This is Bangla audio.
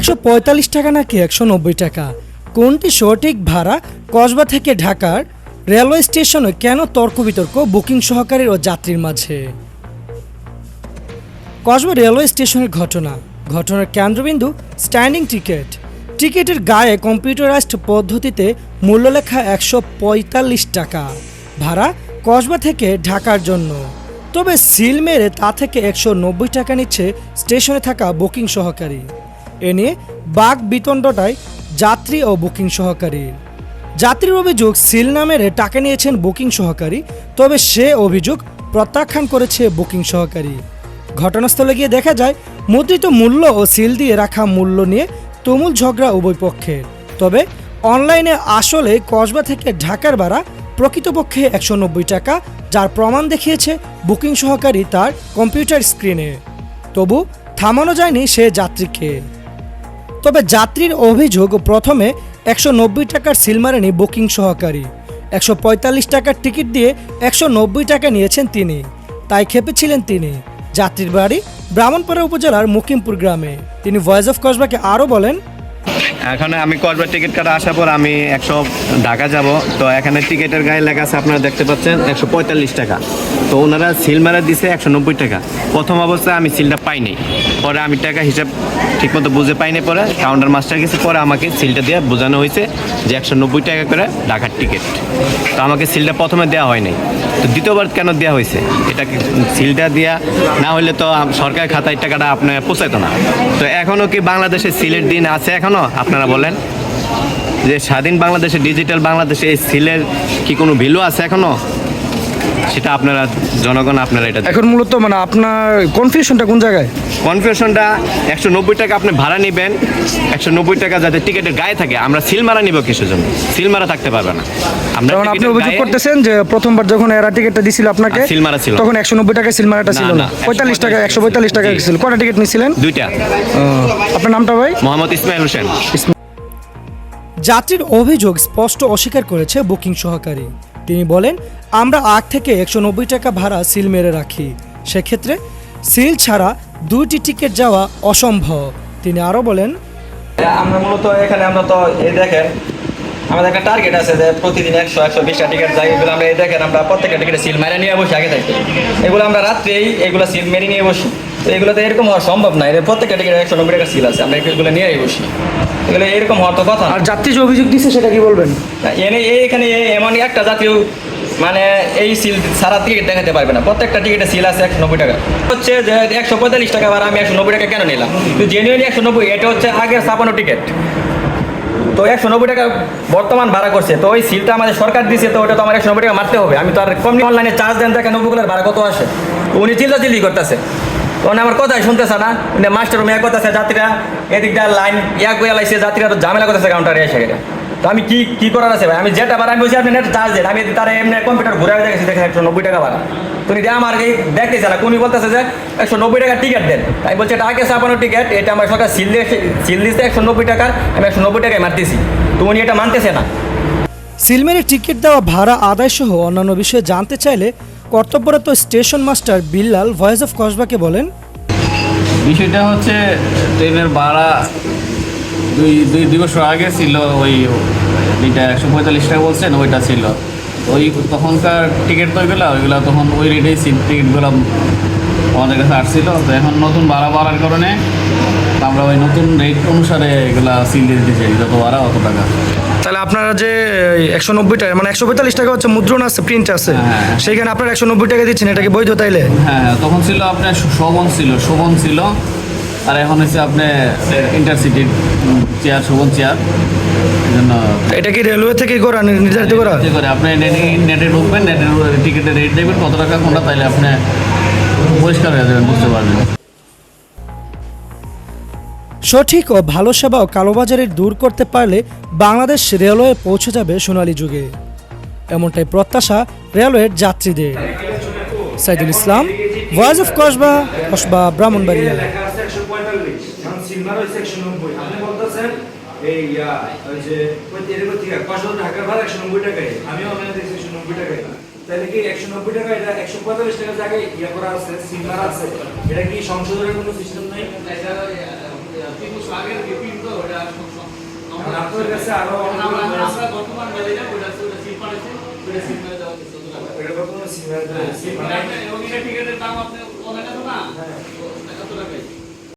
একশো পঁয়তাল্লিশ টাকা নাকি একশো নব্বই টাকা? কোনটি সঠিক ভাড়া? কসবা থেকে ঢাকার রেলওয়ে স্টেশনে কেন তর্ক বিতর্ক বুকিং সহকারী ও যাত্রীর মাঝে? কসবা রেলওয়ে স্টেশনের ঘটনা। ঘটনার কেন্দ্রবিন্দু স্ট্যান্ডিং টিকিট। টিকিটের গায়ে কম্পিউটারাইজড পদ্ধতিতে মূল্য লেখা একশো পঁয়তাল্লিশ টাকা। ভাড়া কসবা থেকে ঢাকার জন্য। তবে সিল মেরে তা থেকে একশো নব্বই টাকা নিচ্ছে স্টেশনে থাকা বুকিং সহকারী। এ নিয়ে বাঘ বিতণ্ডটায় যাত্রী ও বুকিং সহকারী। যাত্রীর অভিযোগ, সিল না মেরে টাকা নিয়েছেন বুকিং সহকারী, তবে সে অভিযোগ প্রত্যাখ্যান করেছে বুকিং সহকারী। ঘটনাস্থলে গিয়ে দেখা যায়, মুদ্রিত মূল্য ও সিল দিয়ে রাখা মূল্য নিয়ে তুমুল ঝগড়া উভয় পক্ষের। তবে অনলাইনে আসলে কসবা থেকে ঢাকার ভাড়া প্রকৃতপক্ষে একশো নব্বই টাকা, যার প্রমাণ দেখিয়েছে বুকিং সহকারী তার কম্পিউটার স্ক্রিনে। তবু থামানো যায়নি সে যাত্রীকে। তবে যাত্রীর অভিযোগ, প্রথমে একশো নব্বই টাকার সিল মারেনি বুকিং সহকারী। একশো পঁয়তাল্লিশ টাকার টিকিট দিয়ে একশো নব্বই টাকা নিয়েছেন তিনি। তাই খেপেছিলেন তিনি। যাত্রীর বাড়ি ব্রাহ্মণপাড়া উপজেলার মুকিমপুর গ্রামে। তিনি ভয়েস অফ কসবাকে আরও বলেন এখানে আমি কসবার টিকিট কাটা আসার পর আমি একশো ঢাকা যাব। তো এখানে টিকিটের গায়ে লেখা আছে, আপনারা দেখতে পাচ্ছেন, একশো পঁয়তাল্লিশ টাকা। তো ওনারা সিল মারা দিছে একশো নব্বই টাকা। প্রথম অবস্থায় আমি সিলটা পাইনি। পরে আমি টাকা হিসাব ঠিকমতো বুঝে পাইনি পরে, কাউন্টার মাস্টার গেছে, পরে আমাকে সিলটা দিয়ে বোঝানো হয়েছে যে একশো নব্বই টাকা করে ঢাকার টিকিট। তো আমাকে সিলটা প্রথমে দেওয়া হয়নি তো দ্বিতীয়বার কেন দেওয়া হয়েছে? এটাকে সিলটা দেওয়া না হলে তো আম- সরকারি খাতায় টাকাটা আপনার পোষাইতো না। তো এখনও কি বাংলাদেশে সিলের দিন আছে এখনও আপনারা বলেন যে স্বাধীন বাংলাদেশে ডিজিটাল বাংলাদেশে এই সিলের কি কোনো ভ্যালু আছে এখনও সেটা আপনারা জনগণ আপনারা এটা এখন মূলত মানে আপনার কনফিউশনটা কোন জায়গায়? কনফিউশনটা একশো নব্বই টাকা আপনি ভাড়া নেবেন একশো নব্বই টাকা যাতে টিকিটের গায়ে থাকে আমরা সিল মারা নিব কিসের জন্য? সিল মারা থাকতে পারবে না। আমরা কারণ আপনি অভিযোগ করতেছেন যে প্রথমবার যখন এরা টিকিটটা দিছিল আপনাকে সিল মারা ছিল। তখন একশো নব্বই টাকা সিল মারাটা ছিল না, পঁয়তাল্লিশ টাকা একশো পঁয়তাল্লিশ টাকা। ছিল। কটা টিকিট নিয়েছিলেন দুইটা। আপনার নামটা ভাই? মোহাম্মদ ইসমাইল হোসেন। যাত্রীর অভিযোগ স্পষ্ট অস্বীকার করেছে বুকিং সহকারী। তিনি বলেন আমরা আট থেকে একশো নব্বই টাকা ভাড়া সিল মেরে রাখি। সেক্ষেত্রে সিল ছাড়া দুইটি টিকিট যাওয়া অসম্ভব। তিনি আরও বলেন আমরা মূলত এখানে আমরা তো এই দেখেন আমাদের একটা টার্গেট আছে যে প্রতিদিন একশো একশো বিশটা টিকিট যাই এগুলো আমরা এই দেখেন আমরা প্রত্যেকটা টিকিটে সিল মেরে নিয়ে বসি আগে থাকি। এগুলো আমরা রাত্রেই এগুলো সিল মেরে নিয়ে বসি। তো এগুলো তো এরকম হওয়া সম্ভব না এর প্রত্যেকটা টিকিটে একশো নব্বই টাকা সিল আছে আমরা এগুলো নিয়েই বসি। এগুলো এরকম হওয়ার তো কথা আর যাত্রী যে অভিযোগ দিচ্ছে সেটা কি বলবেন? এনে এই- এখানে এ- এমন একটা জাতীয় মানে এই সিল সারা টিকিট দেখাতে পারবে না। প্রত্যেকটা টিকিটে সিল আছে একশো নব্বই টাকা। হচ্ছে যে একশো পঁয়তাল্লিশ টাকা আমি একশো নব্বই টাকা কেন নিলাম? তো জেনুইনলি একশো নব্বই, এটা হচ্ছে আগের ছাপানো টিকিট তো একশো নব্বই টাকা বর্তমান ভাড়া করছে। তো ওই সিলটা আমাদের সরকার দিয়েছে তো ওটা তো আমার একশো নব্বই টাকা মারতে হবে। আমি তো আর কমনি অনলাইনে চার্জ দেন দেখেন নব্বইগুলোর ভাড়া কত আসে। উনি চিল্লা চিল্লি করতেছে। উনি আমার কথাই শুনতেছে না। মাস্টার এক করতেছে যাত্রীরা এদিকটা লাইন ইয়া করে যাত্রীরা তো ঝামেলা করতেছে কাউন্টারে এসে গেলে। তো আমি কি কি করার আছে ভাই? আমি যেটা ভাড়া আমি বলছি আপনি নেট চার্জ দেন। আমি তারা এমনি কম্পিউটার ঘুরে দেখেছি দেখেন একশো নব্বই টাকা ভাড়া তো উনি দিয়ে আমার এই দেখতেছে না উনি বলতেছে যে একশো নব্বই টাকা টিকিট দেন। তাই বলছে এটা আগে ছাপানো টিকিট এটা আমার সরকার সিল দিয়ে সিল দিচ্ছে একশো নব্বই টাকার আমি একশো নব্বই টাকায় মারতেছি। তো উনি এটা মানতেছে না। সিলমেরে টিকিট দেওয়া ভাড়া আদায় সহ অন্যান্য বিষয়ে জানতে চাইলে কর্তব্যরত station master Billal voice of কসবাকে বলেন বিষয়টা হচ্ছে ট্রেনের ভাড়া দুই দুই দুই বছর আগে ছিল ওই যেটা একশো পঁয়তাল্লিশ টাকা বলছেন ওইটা ছিল। ওই তখনকার টিকিট তো ওইগুলো ওইগুলো তখন ওই রেটেই টিকিটগুলো আমাদের কাছে আসছিল। তো এখন নতুন ভাড়া বাড়ার কারণে আমরা ওই নতুন রেট অনুসারে এগুলা সিল দিয়ে দিতেছি যত ভাড়া অত টাকা। তাহলে আপনারা যে একশো নব্বই টাকা মানে একশো পঁয়তাল্লিশ টাকা হচ্ছে মুদ্রণ আছে প্রিন্ট আছে হ্যাঁ। সেইখানে আপনারা একশো নব্বই টাকা দিচ্ছেন এটা কি বৈধ তাইলে? হ্যাঁ হ্যাঁ, তখন ছিল আপনার শোভন ছিল শোভন ছিল আর এখন হচ্ছে আপনি ইন্টারসিটি চেয়ার শোভন চেয়ার এটা কি রেলওয়ে থেকে করা নির্ধারিত করা? করে। আপনি নেটে নেটে ঢুকবেন নেটের টিকিটের রেট দেখবেন কত টাকা কোনটা তাইলে আপনি পরিষ্কার হয়ে যাবেন বুঝতে পারবেন। সঠিক ও ভালো সেবা ও কালোবাজারের দূর করতে পারলে বাংলাদেশ রেলওয়ে পৌঁছে যাবে সোনালী যুগে। এমনটাই প্রত্যাশা রেলওয়ের যাত্রীদের। সাইদুল ইসলাম ভয়েস অফ কসবা কসবা ব্রাহ্মণবাড়িয়া সিলভার হয়েছে একশো নব্বই। আপনি বলতেছেন এই ইয়া, ওই যে এরকম ঠিক আছে, কসবা ঢাকার ভাড়া একশো নব্বই টাকায়। আমি অনলাইনে দেখছি একশো নব্বই টাকায়। তাহলে কি একশো নব্বই টাকা এটা একশো পঁয়তাল্লিশ টাকা জায়গায় ইয়া করা আছে সিলভার আছে? এটা কি সংশোধনের কোনো সিস্টেম নেই? আপনার কাছে আরও অনেকগুলো বর্তমান বাজারে দেওয়া সিলভার